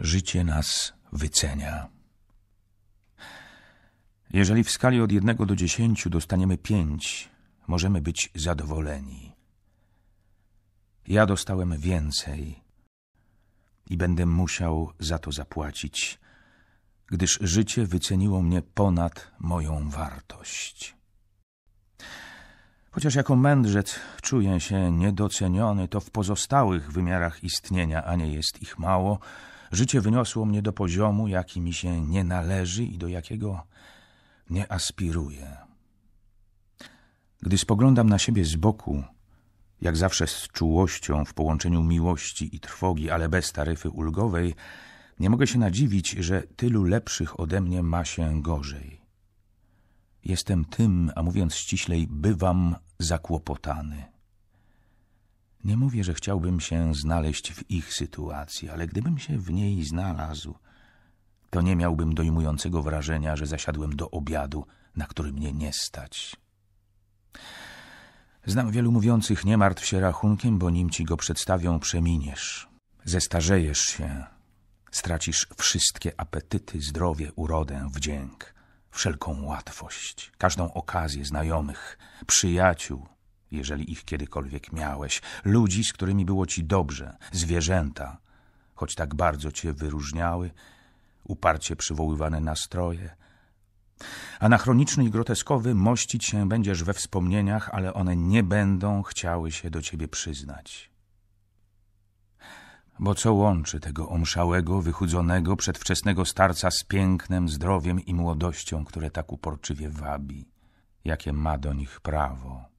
Życie nas wycenia. Jeżeli w skali od jednego do dziesięciu dostaniemy pięć, możemy być zadowoleni. Ja dostałem więcej i będę musiał za to zapłacić, gdyż życie wyceniło mnie ponad moją wartość. Chociaż jako mędrzec czuję się niedoceniony, to w pozostałych wymiarach istnienia, a nie jest ich mało, życie wyniosło mnie do poziomu, jaki mi się nie należy i do jakiego nie aspiruję. Gdy spoglądam na siebie z boku, jak zawsze z czułością w połączeniu miłości i trwogi, ale bez taryfy ulgowej, nie mogę się nadziwić, że tylu lepszych ode mnie ma się gorzej. Jestem tym, a mówiąc ściślej, bywam zakłopotany. Nie mówię, że chciałbym się znaleźć w ich sytuacji, ale gdybym się w niej znalazł, to nie miałbym dojmującego wrażenia, że zasiadłem do obiadu, na który mnie nie stać. Znam wielu mówiących, nie martw się rachunkiem, bo nim ci go przedstawią, przeminiesz. Zestarzejesz się, stracisz wszystkie apetyty, zdrowie, urodę, wdzięk, wszelką łatwość, każdą okazję znajomych, przyjaciół, jeżeli ich kiedykolwiek miałeś, ludzi, z którymi było ci dobrze, zwierzęta, choć tak bardzo cię wyróżniały, uparcie przywoływane nastroje. Anachroniczny i groteskowy mościć się będziesz we wspomnieniach, ale one nie będą chciały się do ciebie przyznać. Bo co łączy tego omszałego, wychudzonego, przedwczesnego starca z pięknem, zdrowiem i młodością, które tak uporczywie wabi? Jakie ma do nich prawo?